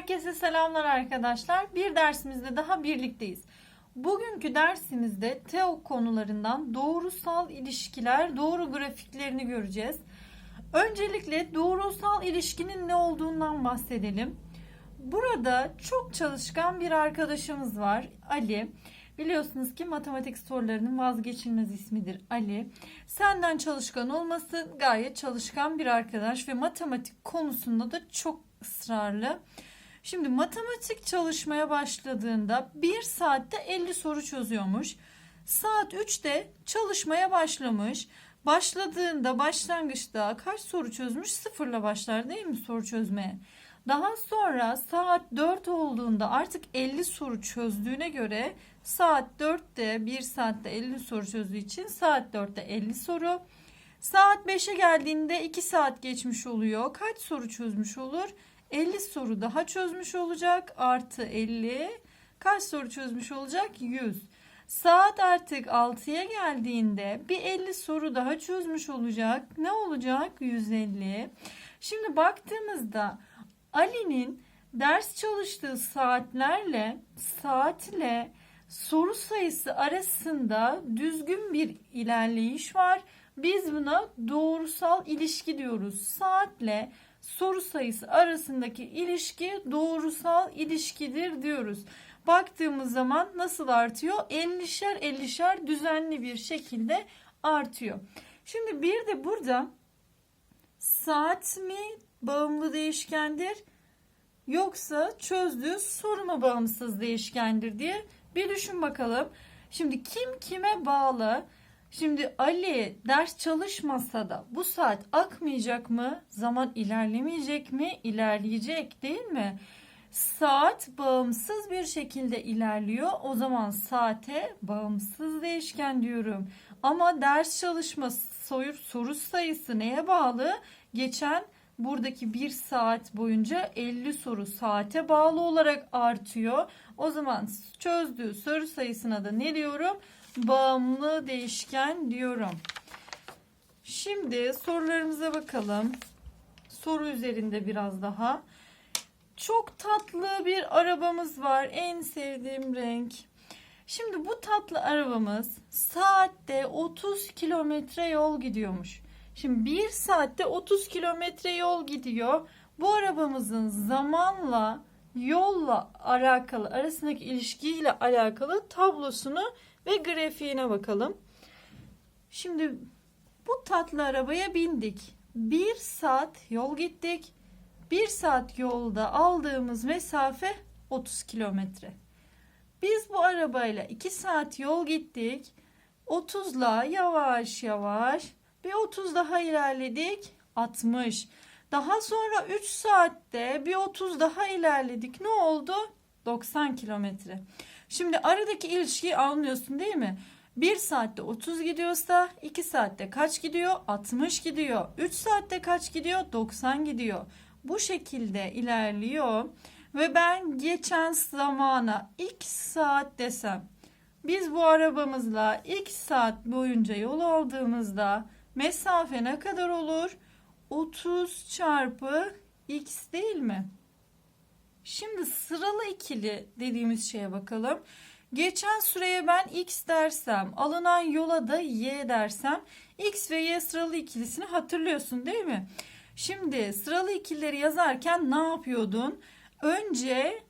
Herkese selamlar arkadaşlar. Bir dersimizde daha birlikteyiz. Bugünkü dersimizde TEO konularından doğrusal ilişkiler, doğru grafiklerini göreceğiz. Öncelikle doğrusal ilişkinin ne olduğundan bahsedelim. Burada çok çalışkan bir arkadaşımız var Ali. Biliyorsunuz ki matematik sorularının vazgeçilmez ismidir Ali. Senden çalışkan olması gayet çalışkan bir arkadaş ve matematik konusunda da çok ısrarlı. Şimdi matematik çalışmaya başladığında bir saatte 50 soru çözüyormuş. Saat 3'te çalışmaya başlamış. Başladığında başlangıçta kaç soru çözmüş? Sıfırla başlar değil mi soru çözmeye? Daha sonra saat 4 olduğunda artık 50 soru çözdüğüne göre saat 4'te 1 saatte 50 soru çözdüğü için saat 4'te 50 soru. Saat 5'e geldiğinde 2 saat geçmiş oluyor. Kaç soru çözmüş olur? 50 soru daha çözmüş olacak. Artı 50. Kaç soru çözmüş olacak? 100. Saat artık 6'ya geldiğinde bir 50 soru daha çözmüş olacak. Ne olacak? 150. Şimdi baktığımızda Ali'nin ders çalıştığı saatlerle saatle soru sayısı arasında düzgün bir ilerleyiş var. Biz buna doğrusal ilişki diyoruz. Saatle soru sayısı arasındaki ilişki doğrusal ilişkidir diyoruz. Baktığımız zaman nasıl artıyor? 50'şer 50'şer düzenli bir şekilde artıyor. Şimdi bir de burada saat mi bağımlı değişkendir yoksa çözdüğü soru mu bağımsız değişkendir diye bir düşün bakalım. Şimdi kim kime bağlı? Şimdi Ali ders çalışmasa da bu saat akmayacak mı? Zaman ilerlemeyecek mi? İlerleyecek değil mi? Saat bağımsız bir şekilde ilerliyor. O zaman saate bağımsız değişken diyorum. Ama ders çalışma soru, soru sayısı neye bağlı? Geçen buradaki bir saat boyunca 50 soru saate bağlı olarak artıyor. O zaman çözdüğü soru sayısına da ne diyorum? Bağımlı değişken diyorum. Şimdi sorularımıza bakalım. Soru üzerinde biraz daha. Çok tatlı bir arabamız var. En sevdiğim renk. Şimdi bu tatlı arabamız saatte 30 kilometre yol gidiyormuş. Şimdi bir saatte 30 kilometre yol gidiyor. Bu arabamızın zamanla yolla alakalı arasındaki ilişkiyle alakalı tablosunu ve grafiğine bakalım. Şimdi bu tatlı arabaya bindik. Bir saat yol gittik. Bir saat yolda aldığımız mesafe 30 kilometre. Biz bu arabayla 2 saat yol gittik. 30'la yavaş yavaş bir 30 daha ilerledik. 60. Daha sonra 3 saatte bir 30 daha ilerledik. Ne oldu? 90 kilometre. Şimdi aradaki ilişkiyi anlıyorsun değil mi? 1 saatte 30 gidiyorsa 2 saatte kaç gidiyor? 60 gidiyor. 3 saatte kaç gidiyor? 90 gidiyor. Bu şekilde ilerliyor. Ve ben geçen zamana x saat desem biz bu arabamızla x saat boyunca yol aldığımızda mesafe ne kadar olur? 30 çarpı x değil mi? Şimdi sıralı ikili dediğimiz şeye bakalım. Geçen süreye ben x dersem, alınan yola da y dersem, x ve y sıralı ikilisini hatırlıyorsun değil mi? Şimdi sıralı ikilileri yazarken ne yapıyordun? Önce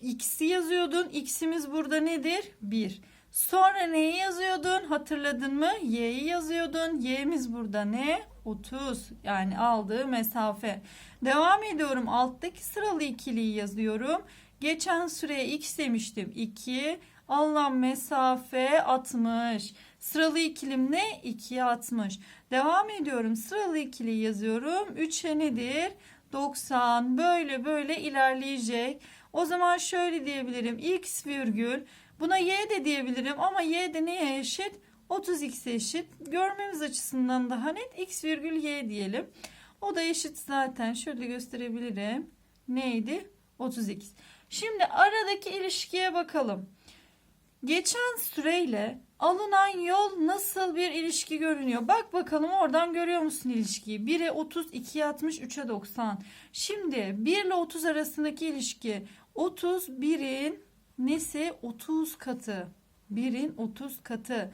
x'i yazıyordun. X'imiz burada nedir? 1. Sonra neyi yazıyordun? Hatırladın mı? Y'yi yazıyordun. Y'miz burada ne? 30. Yani aldığı mesafe. Devam ediyorum. Alttaki sıralı ikiliyi yazıyorum. Geçen süreye x demiştim. 2. Alınan mesafe 60. Sıralı ikilim ne? 2'ye 60. Devam ediyorum. Sıralı ikili yazıyorum. 3'e nedir? 90. Böyle böyle ilerleyecek. O zaman şöyle diyebilirim. X virgül. Buna y de diyebilirim ama y de neye eşit? 30x'e eşit. Görmemiz açısından daha net x virgül y diyelim. O da eşit zaten. Şöyle Geçen süreyle alınan yol nasıl bir ilişki görünüyor? Bak bakalım oradan görüyor musun ilişkiyi? 1'e 30, 2'ye 60, 3'e 90. Şimdi 1 ile 30 arasındaki ilişki 30 1'in nesi? 30 katı. 1'in 30 katı.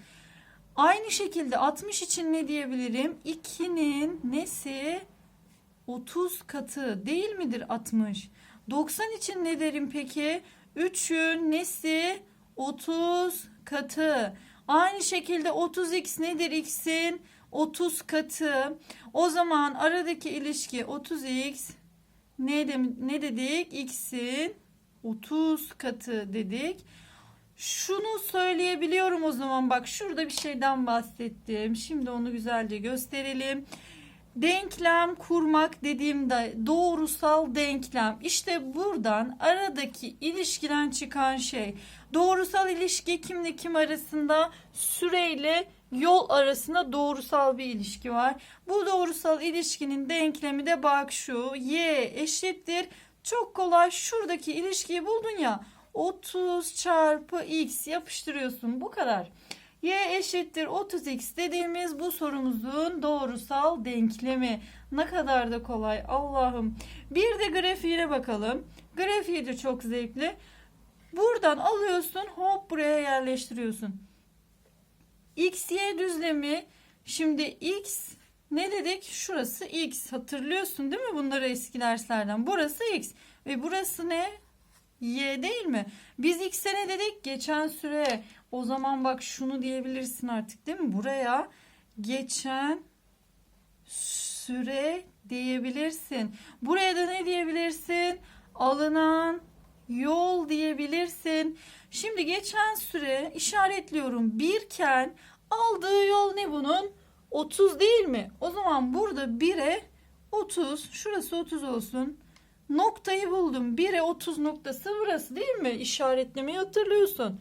Aynı şekilde 60 için ne diyebilirim? 2'nin nesi? 30 katı değil midir 60? 90 için ne derim peki? 3'ün nesi? 30 katı. Aynı şekilde 30x nedir x'in? 30 katı. O zaman aradaki ilişki 30x ne, de, ne dedik? x'in 30 katı dedik. Şunu söyleyebiliyorum o zaman bak şurada bir şeyden bahsettim. Şimdi onu güzelce gösterelim. Denklem kurmak dediğimde doğrusal denklem. İşte buradan aradaki ilişkiden çıkan şey. Doğrusal ilişki kimle kim arasında? Süreyle yol arasında doğrusal bir ilişki var. Bu doğrusal ilişkinin denklemi de bak şu. Y eşittir. Çok kolay şuradaki ilişkiyi buldun ya. 30 çarpı x yapıştırıyorsun. Bu kadar. Y eşittir 30x dediğimiz bu sorumuzun doğrusal denklemi. Ne kadar da kolay Allah'ım. Bir de grafiğine bakalım. Grafiği de çok zevkli. Buradan alıyorsun hop buraya yerleştiriyorsun. X, Y düzlemi. Şimdi X ne dedik? Şurası X. Hatırlıyorsun değil mi bunları eski derslerden? Burası X. Ve burası ne? Y değil mi? Biz X'e ne dedik? Geçen süre. O zaman bak şunu diyebilirsin artık değil mi? Buraya geçen süre diyebilirsin. Buraya da ne diyebilirsin? Alınan yol diyebilirsin. Şimdi geçen süre işaretliyorum. Birken aldığı yol ne bunun? 30 değil mi? O zaman burada 1'e 30. Şurası 30 olsun. Noktayı buldum. 1'e 30 noktası burası değil mi? İşaretlemeyi hatırlıyorsun.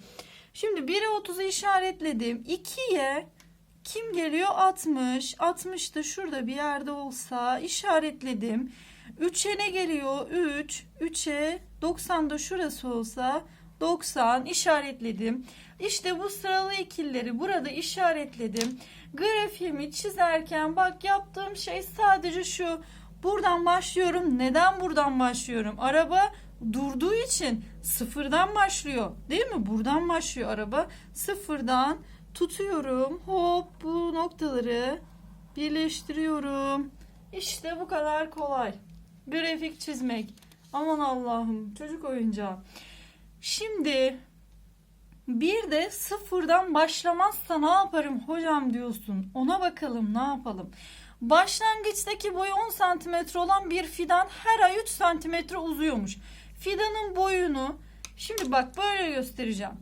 Şimdi 1'e 30'u işaretledim. 2'ye kim geliyor? 60. 60 da şurada bir yerde olsa işaretledim. 3'e ne geliyor? 3. 3'e 90 da şurası olsa 90 işaretledim. İşte bu sıralı ikilileri burada işaretledim. Grafiğimi çizerken bak yaptığım şey sadece şu. Buradan başlıyorum. Neden buradan başlıyorum? Araba durduğu için sıfırdan başlıyor. Değil mi? Buradan başlıyor araba. Sıfırdan tutuyorum. Hop bu noktaları birleştiriyorum. İşte bu kadar kolay. Grafik çizmek. Aman Allah'ım çocuk oyuncağı. Şimdi bir de sıfırdan başlamazsa ne yaparım hocam diyorsun. Ona bakalım ne yapalım. Başlangıçtaki boyu 10 cm olan bir fidan her ay 3 cm uzuyormuş. Fidanın boyunu şimdi bak böyle göstereceğim.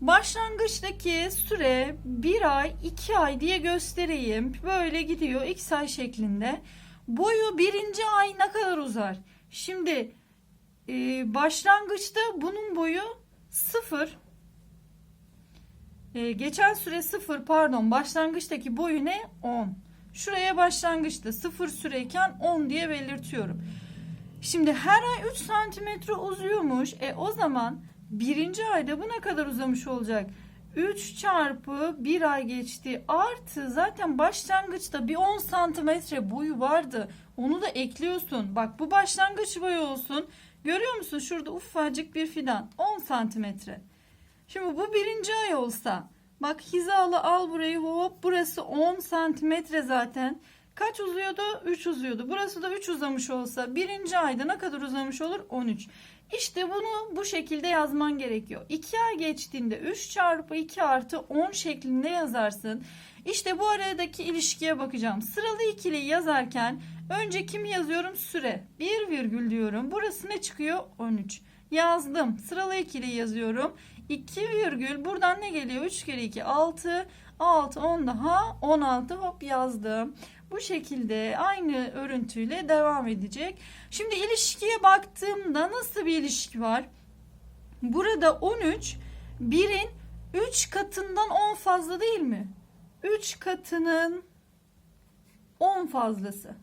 Başlangıçtaki süre 1 ay 2 ay diye göstereyim. Böyle gidiyor x ay şeklinde. Boyu birinci ay ne kadar uzar? Şimdi e, başlangıçta bunun boyu 0. E, geçen süre 0 pardon başlangıçtaki boyu ne? 10. Şuraya başlangıçta 0 süreyken 10 diye belirtiyorum. Şimdi her ay 3 santimetre uzuyormuş. E o zaman birinci ayda bu ne kadar uzamış olacak? 3 çarpı 1 ay geçti artı zaten başlangıçta bir 10 santimetre boyu vardı. Onu da ekliyorsun. Bak bu başlangıç boyu olsun. Görüyor musun şurada ufacık bir fidan 10 santimetre. Şimdi bu birinci ay olsa bak hizalı al burayı hop burası 10 santimetre zaten. Kaç uzuyordu? 3 uzuyordu. Burası da 3 uzamış olsa birinci ayda ne kadar uzamış olur? 13. İşte bunu bu şekilde yazman gerekiyor. 2 ay geçtiğinde 3 çarpı 2 artı 10 şeklinde yazarsın. İşte bu aradaki ilişkiye bakacağım. Sıralı ikili yazarken önce kimi yazıyorum? Süre. 1 virgül diyorum. Burası ne çıkıyor? 13. Yazdım. Sıralı ikili yazıyorum. 2 virgül. Buradan ne geliyor? 3 kere 2 6. 6 10 daha 16 hop yazdım. Bu şekilde aynı örüntüyle devam edecek. Şimdi ilişkiye baktığımda nasıl bir ilişki var? Burada 13 1'in 3 katından 10 fazla değil mi? 3 katının 10 fazlası.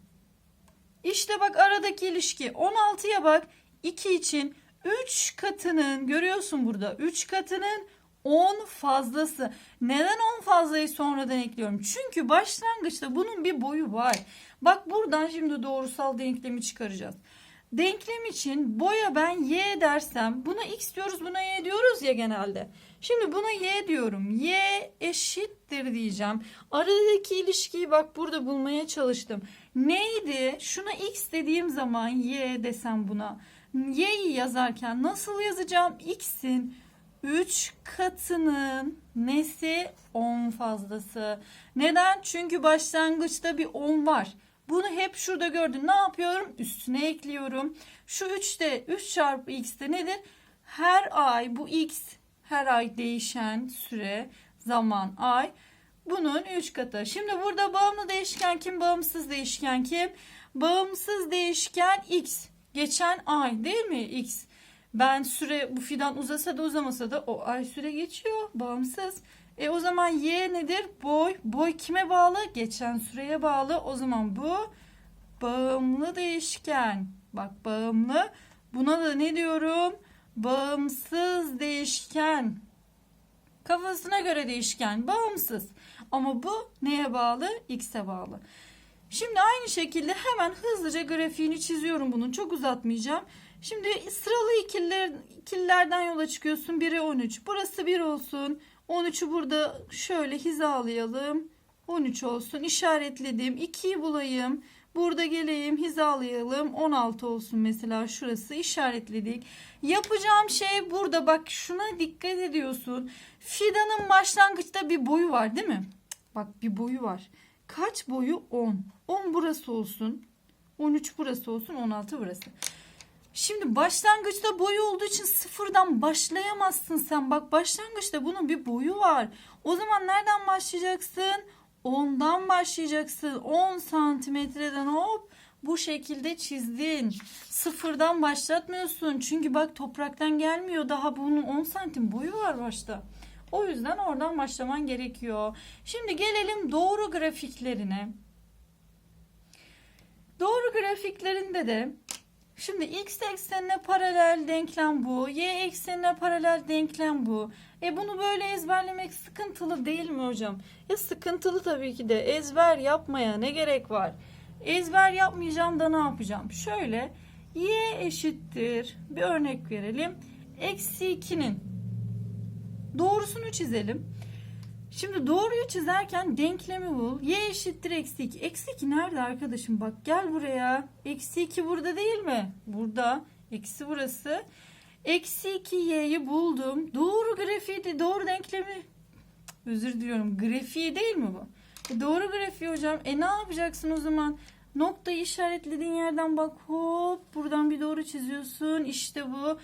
İşte bak aradaki ilişki 16'ya bak 2 için 3 katının görüyorsun burada 3 katının 10 fazlası. Neden 10 fazlayı sonradan ekliyorum? Çünkü başlangıçta bunun bir boyu var. Bak buradan şimdi doğrusal denklemi çıkaracağız. Denklem için boya ben y dersem buna x diyoruz buna y diyoruz ya genelde. Şimdi buna y diyorum. Y eşittir diyeceğim. Aradaki ilişkiyi bak burada bulmaya çalıştım. Neydi? Şuna x dediğim zaman y desem buna. Y'yi yazarken nasıl yazacağım? X'in 3 katının nesi 10 fazlası. Neden? Çünkü başlangıçta bir 10 var. Bunu hep şurada gördün. Ne yapıyorum? Üstüne ekliyorum. Şu 3'te 3 çarpı x de nedir? Her ay bu x her ay değişen süre zaman ay bunun 3 katı. Şimdi burada bağımlı değişken kim? Bağımsız değişken kim? Bağımsız değişken x. Geçen ay değil mi x? Ben süre bu fidan uzasa da uzamasa da o ay süre geçiyor. Bağımsız. E o zaman y nedir? Boy. Boy kime bağlı? Geçen süreye bağlı. O zaman bu bağımlı değişken. Bak bağımlı. Buna da ne diyorum? Bağımsız değişken. Kafasına göre değişken. Bağımsız. Ama bu neye bağlı? X'e bağlı. Şimdi aynı şekilde hemen hızlıca grafiğini çiziyorum bunun. Çok uzatmayacağım. Şimdi sıralı ikililer, ikililerden yola çıkıyorsun. 1'e 13. Burası 1 olsun. 13'ü burada şöyle hizalayalım. 13 olsun. İşaretledim. 2'yi bulayım. Burada geleyim hizalayalım. 16 olsun mesela şurası işaretledik. Yapacağım şey burada bak şuna dikkat ediyorsun. Fidanın başlangıçta bir boyu var değil mi? Bak bir boyu var. Kaç boyu? 10. 10 burası olsun. 13 burası olsun. 16 burası. Şimdi başlangıçta boyu olduğu için sıfırdan başlayamazsın sen. Bak başlangıçta bunun bir boyu var. O zaman nereden başlayacaksın? 10'dan başlayacaksın. 10 santimetreden hop bu şekilde çizdin. Sıfırdan başlatmıyorsun. Çünkü bak topraktan gelmiyor. Daha bunun 10 santim boyu var başta. O yüzden oradan başlaman gerekiyor. Şimdi gelelim doğru grafiklerine. Doğru grafiklerinde de Şimdi x eksenine paralel denklem bu. Y eksenine paralel denklem bu. E bunu böyle ezberlemek sıkıntılı değil mi hocam? Ya sıkıntılı tabii ki de ezber yapmaya ne gerek var? Ezber yapmayacağım da ne yapacağım? Şöyle y eşittir bir örnek verelim. Eksi 2'nin doğrusunu çizelim. Şimdi doğruyu çizerken denklemi bul. Y eşittir eksi 2. Eksi 2 nerede arkadaşım? Bak gel buraya. Eksi 2 burada değil mi? Burada. Eksi burası. Eksi 2 y'yi buldum. Doğru grafiği de doğru denklemi. Özür diliyorum. Grafiği değil mi bu? E doğru grafiği hocam. E ne yapacaksın o zaman? Noktayı işaretlediğin yerden bak hop buradan bir doğru çiziyorsun. İşte bu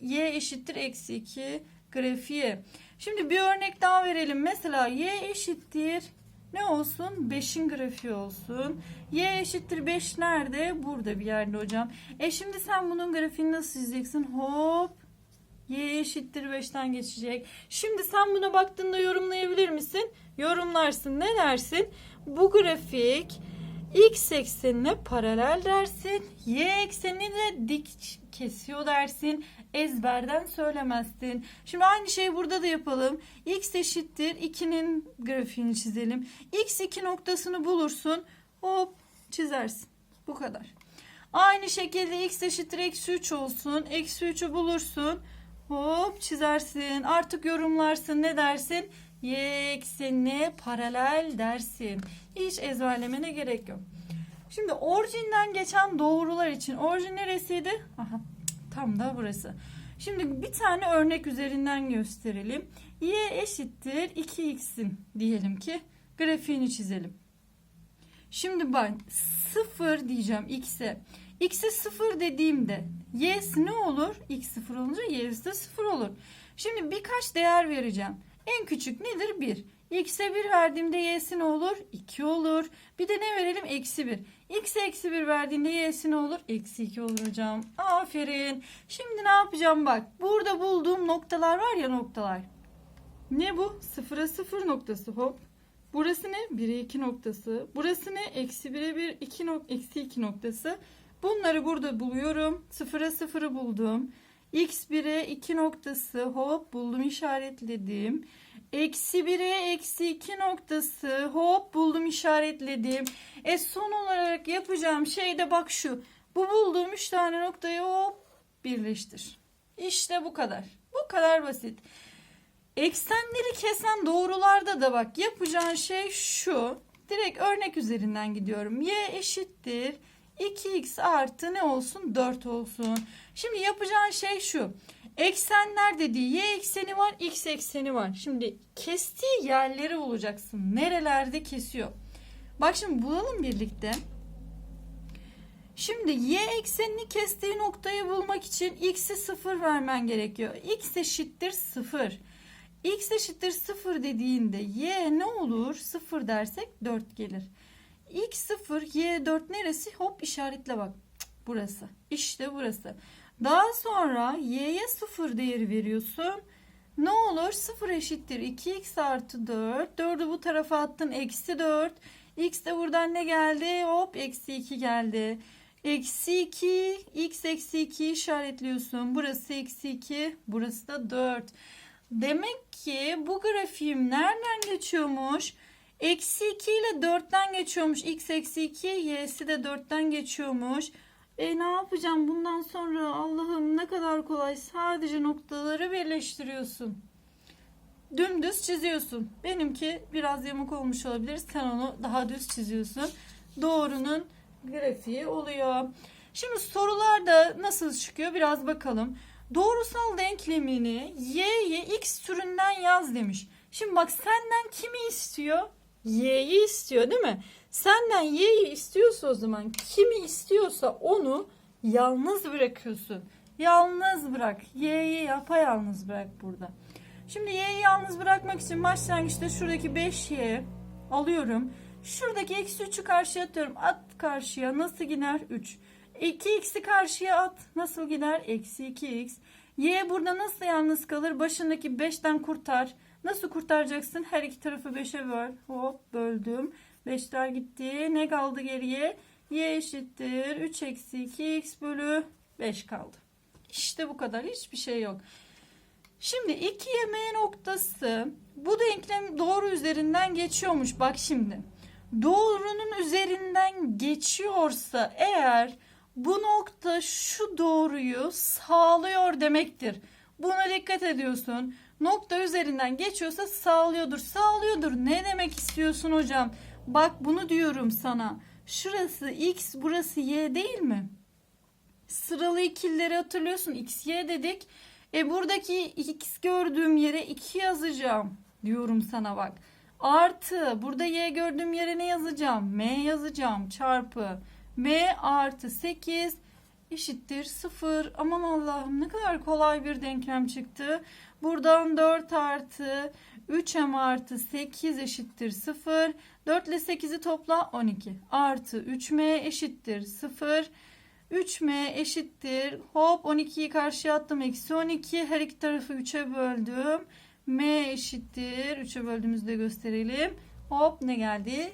y eşittir eksi 2 grafiği. Şimdi bir örnek daha verelim. Mesela y eşittir ne olsun? 5'in grafiği olsun. Y eşittir 5 nerede? Burada bir yerde hocam. E şimdi sen bunun grafiğini nasıl çizeceksin? Hop. Y eşittir 5'ten geçecek. Şimdi sen buna baktığında yorumlayabilir misin? Yorumlarsın. Ne dersin? Bu grafik x eksenine paralel dersin. Y eksenini de dik kesiyor dersin. Ezberden söylemezsin. Şimdi aynı şeyi burada da yapalım. x eşittir 2'nin grafiğini çizelim. x 2 noktasını bulursun. Hop çizersin. Bu kadar. Aynı şekilde x eşittir eksi 3 olsun. Eksi 3'ü bulursun. Hop çizersin. Artık yorumlarsın. Ne dersin? Y eksenine paralel dersin. Hiç ezberlemene gerek yok. Şimdi orijinden geçen doğrular için orijin neresiydi? Aha, tam da burası. Şimdi bir tane örnek üzerinden gösterelim. Y eşittir 2x'in diyelim ki grafiğini çizelim. Şimdi ben 0 diyeceğim x'e. X'e 0 dediğimde y'si ne olur? x 0 olunca y'si de 0 olur. Şimdi birkaç değer vereceğim. En küçük nedir? 1. X'e 1 verdiğimde y'si ne olur? 2 olur. Bir de ne verelim? Eksi 1. X'e eksi 1 verdiğinde y'si ne olur? Eksi 2 olur hocam. Aferin. Şimdi ne yapacağım bak. Burada bulduğum noktalar var ya noktalar. Ne bu? 0'a 0 noktası hop. Burası ne? 1'e 2 noktası. Burası ne? Eksi 1'e 1, 2 nok eksi 2 noktası. Bunları burada buluyorum. 0'a 0'ı buldum. X1'e 2 noktası hop buldum işaretledim. Eksi 1'e eksi 2 noktası hop buldum işaretledim. E son olarak yapacağım şey de bak şu. Bu bulduğum 3 tane noktayı hop birleştir. İşte bu kadar. Bu kadar basit. Eksenleri kesen doğrularda da bak yapacağın şey şu. Direkt örnek üzerinden gidiyorum. Y eşittir 2x artı ne olsun 4 olsun. Şimdi yapacağın şey şu. Eksenler dediği y ekseni var x ekseni var. Şimdi kestiği yerleri bulacaksın. Nerelerde kesiyor. Bak şimdi bulalım birlikte. Şimdi y eksenini kestiği noktayı bulmak için x'e 0 vermen gerekiyor. x eşittir 0. x eşittir 0 dediğinde y ne olur? 0 dersek 4 gelir. X 0 y 4 neresi? Hop işaretle bak. Burası. İşte burası. Daha sonra y'ye 0 değeri veriyorsun. Ne olur? 0 eşittir 2x artı 4. 4'ü bu tarafa attın. Eksi 4. x de buradan ne geldi? Hop eksi 2 geldi. Eksi 2. x eksi 2 işaretliyorsun. Burası eksi 2. Burası da 4. Demek ki bu grafiğim nereden geçiyormuş? Eksi 2 ile 4'ten geçiyormuş. x eksi 2 y'si de 4'ten geçiyormuş. E ne yapacağım bundan sonra Allah'ım ne kadar kolay sadece noktaları birleştiriyorsun. Dümdüz çiziyorsun. Benimki biraz yamuk olmuş olabilir. Sen onu daha düz çiziyorsun. Doğrunun grafiği oluyor. Şimdi sorularda nasıl çıkıyor biraz bakalım. Doğrusal denklemini y'ye x türünden yaz demiş. Şimdi bak senden kimi istiyor? Y'yi istiyor değil mi? Senden y'yi istiyorsa o zaman kimi istiyorsa onu yalnız bırakıyorsun. Yalnız bırak. Y'yi yapayalnız bırak burada. Şimdi y'yi yalnız bırakmak için başlangıçta şuradaki 5y alıyorum. Şuradaki eksi 3'ü karşıya atıyorum. At karşıya nasıl gider? 3. 2x'i karşıya at. Nasıl gider? Eksi 2x. Y burada nasıl yalnız kalır? Başındaki 5'ten kurtar. Nasıl kurtaracaksın? Her iki tarafı 5'e böl. Hop böldüm. 5'ler gitti. Ne kaldı geriye? Y eşittir. 3 eksi 2x bölü 5 kaldı. İşte bu kadar. Hiçbir şey yok. Şimdi 2 yemeği noktası bu denklem doğru üzerinden geçiyormuş. Bak şimdi. Doğrunun üzerinden geçiyorsa eğer bu nokta şu doğruyu sağlıyor demektir. Buna dikkat ediyorsun. Nokta üzerinden geçiyorsa sağlıyordur. Sağlıyordur. Ne demek istiyorsun hocam? Bak bunu diyorum sana. Şurası x, burası y değil mi? Sıralı ikilileri hatırlıyorsun. x, y dedik. E buradaki x gördüğüm yere 2 yazacağım diyorum sana bak. Artı burada y gördüğüm yere ne yazacağım? M yazacağım çarpı m artı 8 eşittir 0. Aman Allah'ım ne kadar kolay bir denklem çıktı. Buradan 4 artı 3m artı 8 eşittir 0. 4 ile 8'i topla 12. Artı 3m eşittir 0. 3m eşittir. Hop 12'yi karşıya attım. Eksi 12. Her iki tarafı 3'e böldüm. m eşittir. 3'e böldüğümüzde gösterelim. Hop ne geldi?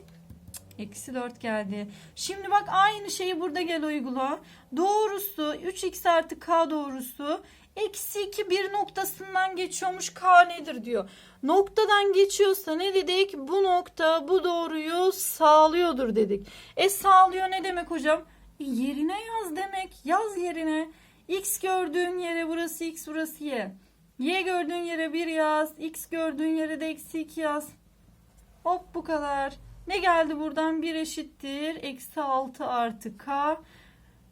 Eksi 4 geldi. Şimdi bak aynı şeyi burada gel uygula. Doğrusu 3x artı k doğrusu eksi 2 bir noktasından geçiyormuş k nedir diyor. Noktadan geçiyorsa ne dedik? Bu nokta bu doğruyu sağlıyordur dedik. E sağlıyor ne demek hocam? E, yerine yaz demek. Yaz yerine. X gördüğün yere burası x burası y. Y gördüğün yere 1 yaz. X gördüğün yere de eksi 2 yaz. Hop bu kadar. Ne geldi buradan? 1 eşittir. Eksi 6 artı k.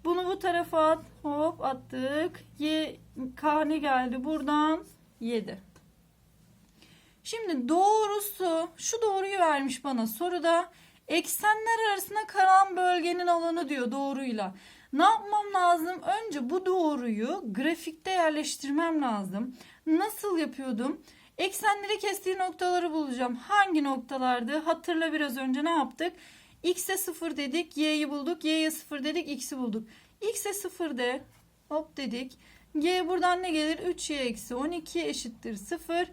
Bunu bu tarafa at. Hop attık. Y, k ne geldi? Buradan 7. Şimdi doğrusu şu doğruyu vermiş bana soruda. Eksenler arasında kalan bölgenin alanı diyor doğruyla. Ne yapmam lazım? Önce bu doğruyu grafikte yerleştirmem lazım. Nasıl yapıyordum? Eksenleri kestiği noktaları bulacağım. Hangi noktalardı? Hatırla biraz önce ne yaptık? X'e 0 dedik, Y'yi bulduk. Y'ye 0 dedik, X'i bulduk. X'e 0 de hop dedik. Y buradan ne gelir? 3Y eksi 12 eşittir 0.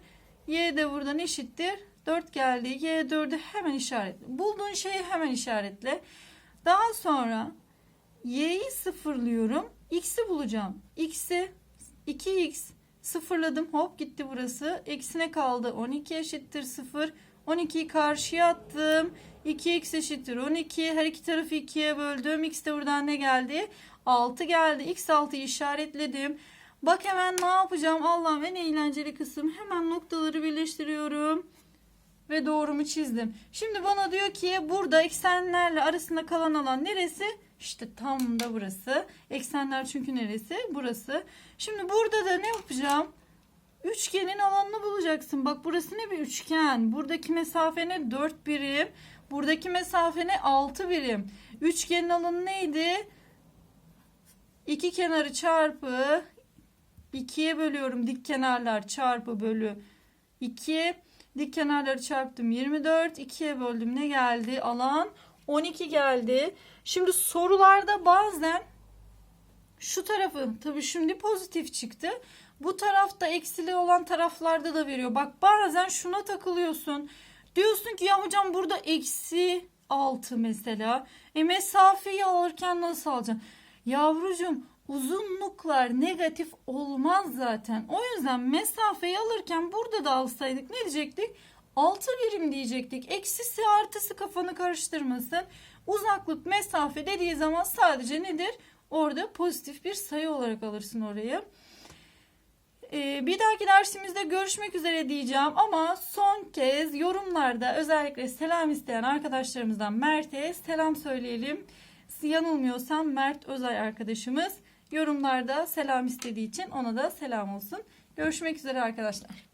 Y de buradan eşittir. 4 geldi. Y 4'ü hemen işaretle. Bulduğun şeyi hemen işaretle. Daha sonra Y'yi sıfırlıyorum. X'i bulacağım. X'i 2x sıfırladım hop gitti burası. Eksine kaldı 12 eşittir 0. 12'yi karşıya attım. 2x eşittir 12. Her iki tarafı 2'ye böldüm. X de buradan ne geldi? 6 geldi. X 6'yı işaretledim. Bak hemen ne yapacağım? Allah'ım en eğlenceli kısım. Hemen noktaları birleştiriyorum. Ve doğrumu çizdim. Şimdi bana diyor ki burada eksenlerle arasında kalan alan neresi? İşte tam da burası. Eksenler çünkü neresi? Burası. Şimdi burada da ne yapacağım? Üçgenin alanını bulacaksın. Bak burası ne bir üçgen. Buradaki mesafe ne? 4 birim. Buradaki mesafe ne? 6 birim. Üçgenin alanı neydi? İki kenarı çarpı 2'ye bölüyorum. Dik kenarlar çarpı bölü 2. Dik kenarları çarptım 24. 2'ye böldüm. Ne geldi? Alan 12 geldi. Şimdi sorularda bazen şu tarafı tabii şimdi pozitif çıktı. Bu tarafta eksili olan taraflarda da veriyor. Bak bazen şuna takılıyorsun. Diyorsun ki ya hocam burada eksi 6 mesela. E mesafeyi alırken nasıl alacaksın? Yavrucuğum uzunluklar negatif olmaz zaten. O yüzden mesafeyi alırken burada da alsaydık ne diyecektik? 6 birim diyecektik. Eksisi artısı kafanı karıştırmasın. Uzaklık mesafe dediği zaman sadece nedir? Orada pozitif bir sayı olarak alırsın orayı. Ee, bir dahaki dersimizde görüşmek üzere diyeceğim ama son kez yorumlarda özellikle selam isteyen arkadaşlarımızdan Mert'e selam söyleyelim. Yanılmıyorsam Mert Özay arkadaşımız yorumlarda selam istediği için ona da selam olsun. Görüşmek üzere arkadaşlar.